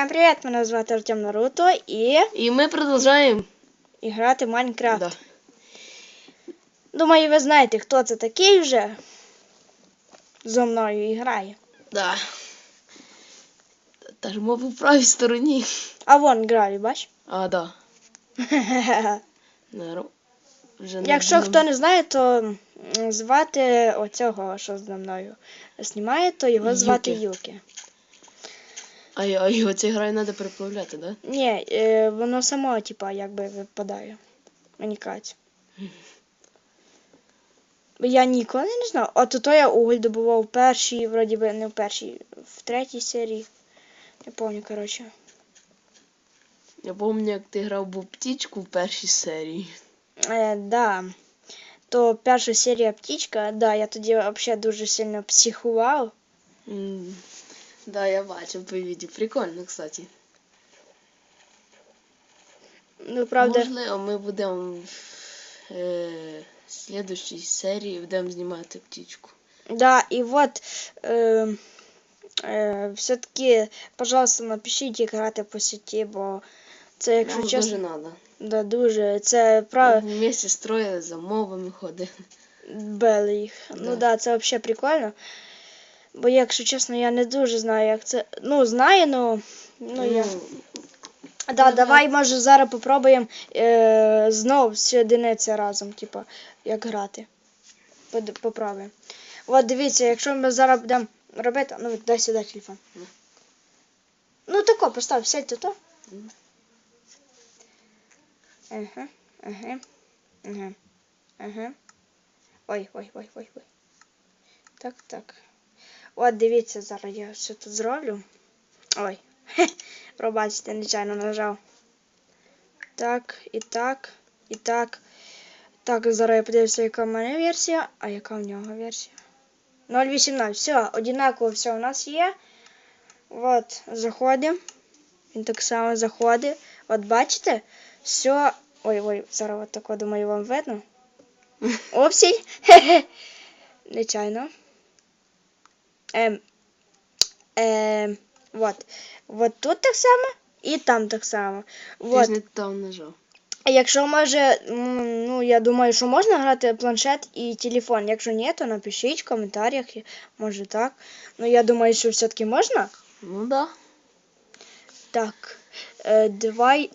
Всем привет, мене звати Артем Наруто і, І ми продовжуємо. грати в Майнкрафт. Да. Думаю, ви знаєте, хто це такий вже зо мною і грає. Да. Та ж мов у правій стороні. А вон грає, бач? А, да. Вже Якщо хто не знає, то звати оцього, що зі мною знімає, то його звати Юкі. Юкі. А, його цей грає треба переплавляти, да? Ні, е, воно само, типа, якби випадає. Бо Я ніколи не знав. От то я уголь добував в першій, вроді би, не в першій, в третій серії. Не пам'ятаю, коротше. Я пам'ятаю, як ти грав був птічку в першій серії. Е, да. То перша серія птічка, да, я тоді взагалі дуже сильно психував. М, Да, я бачив по відео. Прикольно, кстати. Ну, правда, Можливо, ми будемо в е, слідущій серії будемо знімати птічку. да, і от е, е, все-таки, пожалуйста, напишіть, як грати по сеті, бо це, якщо Нам чесно, дуже треба. да, дуже, це правда. Вместе строїли, за мовами ходили. Бели їх. Ну Да. да, це взагалі прикольно. Бо, якщо чесно, я не дуже знаю, як це. Ну, знаю, ну. Ну, я. Да, ну, давай, може, зараз попробуємо е, знов з'єдинитися разом, типа, як грати. Попробуємо. От дивіться, якщо ми зараз будемо робити. Ну, дай сюди телефон. Ну. Ну тако, постав, сядь тут. Ага, ага, ага, ага. Ой, ой, ой, ой, ой. Так, так. От дивіться, зараз я все тут зроблю. Ой. Пробачте, нечайно нажав. Так, і так, і так. Так, зараз я подивлюся, яка в мене версія, а яка в нього версія. 0.18. Все, одинаково все у нас є. От, заходимо. Він так само заходить. От бачите? Все. Ой, ой, зараз от тако, думаю, вам видно. Опсій. Нечайно. Ем. Ем. Вот. Вот тут так само і там так само. Ти ж не там нажав. А Якщо може, ну я думаю, що можна грати планшет і телефон. Якщо ні, то напишіть в коментарях, може так. Ну я думаю, що все-таки можна. Ну да. Так, е, давай.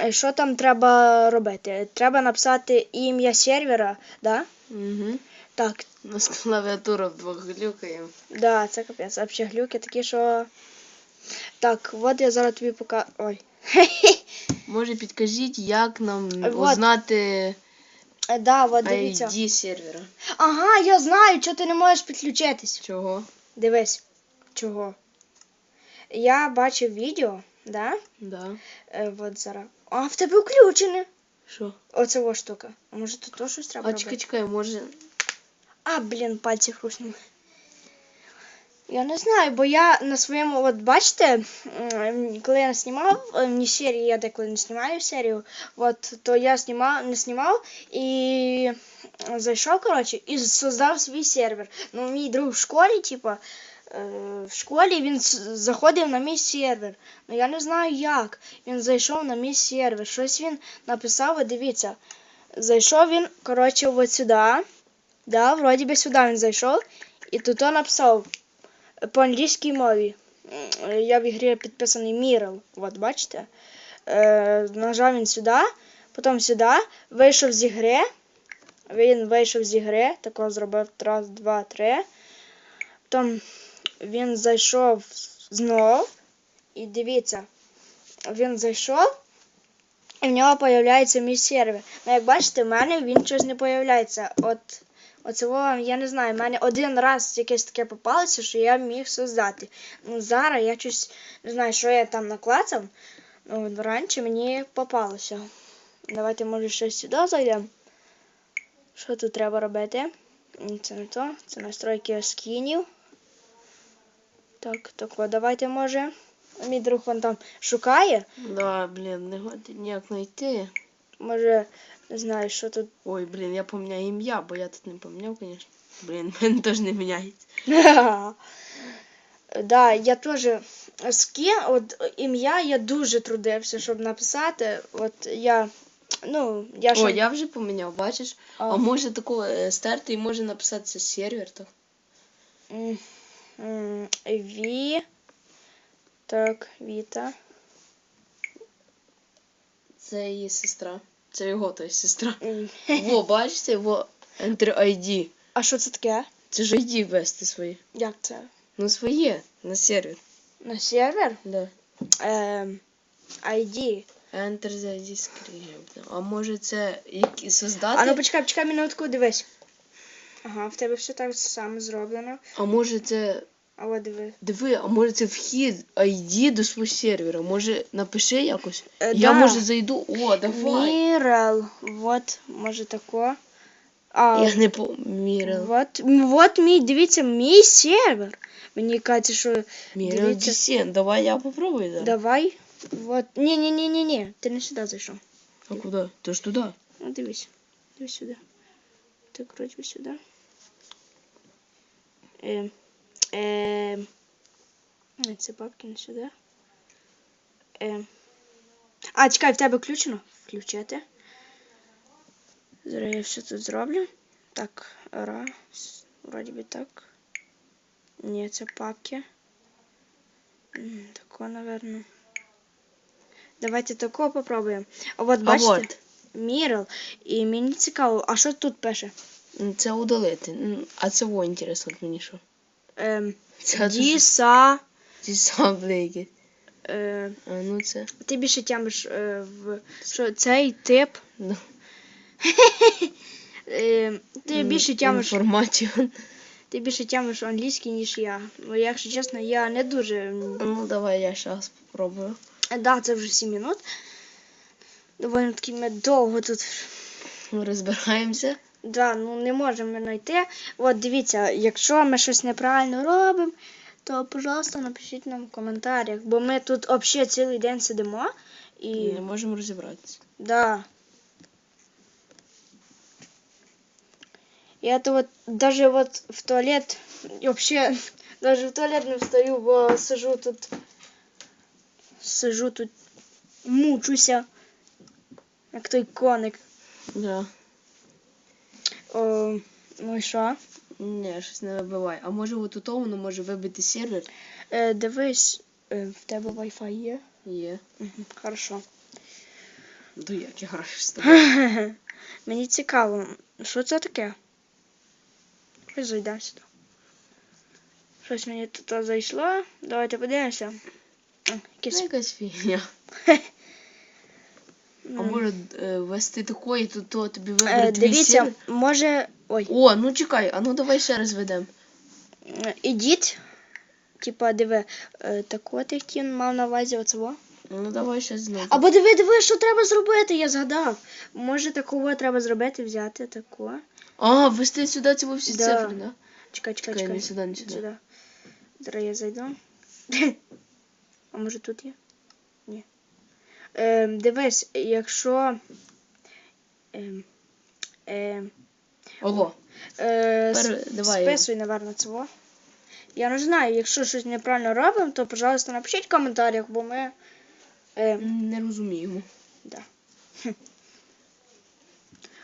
е, Що там треба робити? Треба написати ім'я сервера, да? Угу. Так, У нас клавіатура вдвох глюкає. да, це капець. Взагалі глюки такі, що. Так, от я зараз тобі пока. Ой. Може підкажіть, як нам Вот. узнати Е, Да, от дивіться. ID сервера. Ага, я знаю, що ти не можеш підключитись. Чого? Дивись, чого. Я бачив відео, да? Да. Е, от зараз. А в тебе включене. Що? Оце о штука. А може тут теж щось треба А робити? чекай, може. А, блін, пальці хрустнули. Я не знаю, бо я на своєму, от бачите, коли я знімав е, не серії, я деколи не знімаю серію, от, то я знімав, не знімав і зайшов, коротше, і создав свій сервер. Ну, мій друг в школі, типа, в школі він заходив на мій сервер. Ну я не знаю як. Він зайшов на мій сервер. Щось він написав, дивіться. Зайшов він, коротше, от сюди. Да, вроді би сюди він зайшов. І тут он написав по англійській мові. Я в ігрі підписаний Мірел. От бачите? Е, нажав він сюди, потім сюди, вийшов з ігри. Він вийшов з ігри, тако зробив раз, два, три. Потім він зайшов знов. І дивіться, він зайшов. І в нього з'являється мій сервер. Ну, як бачите, в мене він щось не з'являється. От оцього, я не знаю, в мене один раз якесь таке попалося, що я міг создати. Ну, зараз я щось не знаю, що я там наклацав. Ну, раніше мені попалося. Давайте, може, ще сюди зайдемо. Що тут треба робити? Це не то. Це настройки скінів. Так, так, от, давайте, може. Мій друг вон там шукає. Да, блін, не годі ніяк знайти. Може, не знаю, що тут. Ой, блін, я поміняю ім'я, бо я тут не поміняв, звісно. Блін, мене теж не міняється. Да, я теж ски, от ім'я я дуже трудився, щоб написати. От я. Ну, я ще... О, я вже поміняв, бачиш? А, А. може такого е, стерти і може написатися сервер, то. М, м, Ві. Так, Віта. Це її сестра. Це його, то є сестра. Во, бачите, во Enter ID. А що це таке? Це ж ID ввести свої. Як це? Ну своє, на сервер. На сервер? Да. Ем, ID. Enter the ID script. А може це создати? А ну почекай, почекай минутку, дивись. Ага, в тебе все так само зроблено. А може це. А от диви. Диви, а може це вхід ID до свого сервера. Може напиши якось. Е, Я да. може зайду. О, давай. Мірел. Вот, може тако. А, Я не поміряв. вот, вот мій, дивіться, мій сервер. Мені кажеться, що Міряв дивіться. Дісен. Давай я попробую зараз. давай. Вот. Ні, ні, ні, ні, ні. Ти не сюди зайшов. А куди? То ж туди. Ну, дивись. Дивись сюди. Так, вроді би сюди. Е, е, не, це папки не сюди. Е, а, чекай, в тебе включено? Включити. Зараз я все тут зроблю. Так, раз. Вроді би так. Ні, це папки. М, Тако, наверно. Давайте такого попробуємо. А от А бачите? Мірл. І мені цікаво, а що тут пише? Це удалити. А це во інтересно мені що. Ем, Це Діса. ті. Е, А ну це. ти більше тямиш е, в що цей тип. Ну, Е, ти більше тямиш, Інформацію. ти більше тямиш англійський, ніж я. Бо, якщо чесно, я не дуже. Ну давай я зараз попробую. Да, це вже 7 минут. Доволі таки ми довго тут. Розбираємося. Да, ну не можемо знайти. От дивіться, якщо ми щось неправильно робимо, то, пожалуйста, напишіть нам в коментарях, бо ми тут взагалі цілий день сидимо і. Не можемо розібратися. Да. Я то вот даже вот в туалет вообще даже в туалет не встаю, бо сижу тут сижу тут мучуся. Як той коник. Да. О, ну і що? Ні, щось не вибиває. А може от у тому воно може вибити сервер? Е, дивись, е, в тебе Wi-Fi є? Є. Хорошо. Ну як я граю з тобою. Мені цікаво, що це таке? Ось зайдемо сюди. Щось мені тут зайшло. Давайте подивимося. М, Ну, Якийсь... якась фігня. А може е, ввести такої, то, то тобі е, вибрати твій Дивіться, сервер? може. Ой, О, ну чекай, а ну давай ще раз ведемо. м, ідіть. Типа, диви, е, так от як він мав на увазі оцього. Ну давай ще знову. Або диви, диви, що треба зробити, я згадав. Може такого треба зробити, взяти тако. А, ввести сюди ці всі Да. цифри, да? Чекай, чекай, Чекай, чекай. не сюди, не сюди. Сюди. Зараз я зайду. А може тут є? Ні. Ем, дивись, якщо. Ем, ем, Ого. е, с- давай. списуй, напевно, цього. Я не знаю, якщо щось неправильно робимо, то, пожалуйста, напишіть в коментарях, бо ми. Ем, Не розуміємо.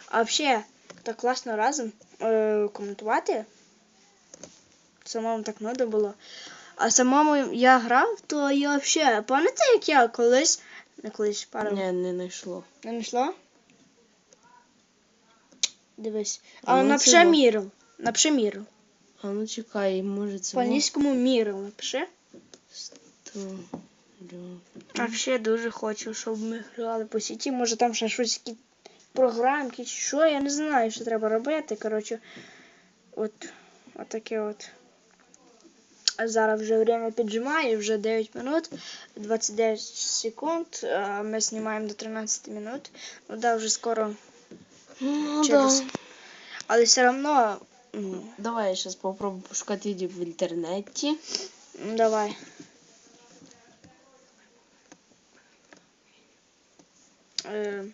а взагалі, так класно разом е, коментувати. Самому так надо було. А самому я грав, то я взагалі, пам'ятаєте, як я колись. Не колись пару. Ні, не знайшло. Не знайшла? Дивись. А А ну, напиши во. Мірл. Напиши Мірл. А ну чекай, може це. По англійському Мірл напиши. То... А ще дуже хочу, щоб ми грали по сіті. Може там ще щось які програмки, чи що, я не знаю, що треба робити. Коротше, от, от таке от. А зараз вже время піджимає, вже 9 минут, 29 секунд. Ми знімаємо до 13 минут. Ну да, вже скоро. Ну, Через- да. Але все одно. м, Давай я зараз попробую пошукати відео в інтернеті. Ну, давай. Е,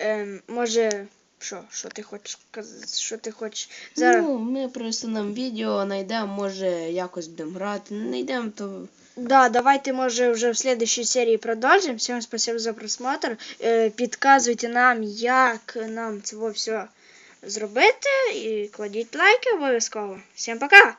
е, може, Що, що ти хочеш сказати? Що ти хочеш зараз? Ну, ми просто нам відео знайдемо, може якось будемо грати. Не знайдемо, то Да, давайте, може, вже в следующей серії продовжимо. Всім спасибо за просмотр. Е, Підказуйте нам, як нам це все зробити. І кладіть лайки обов'язково. Всім пока!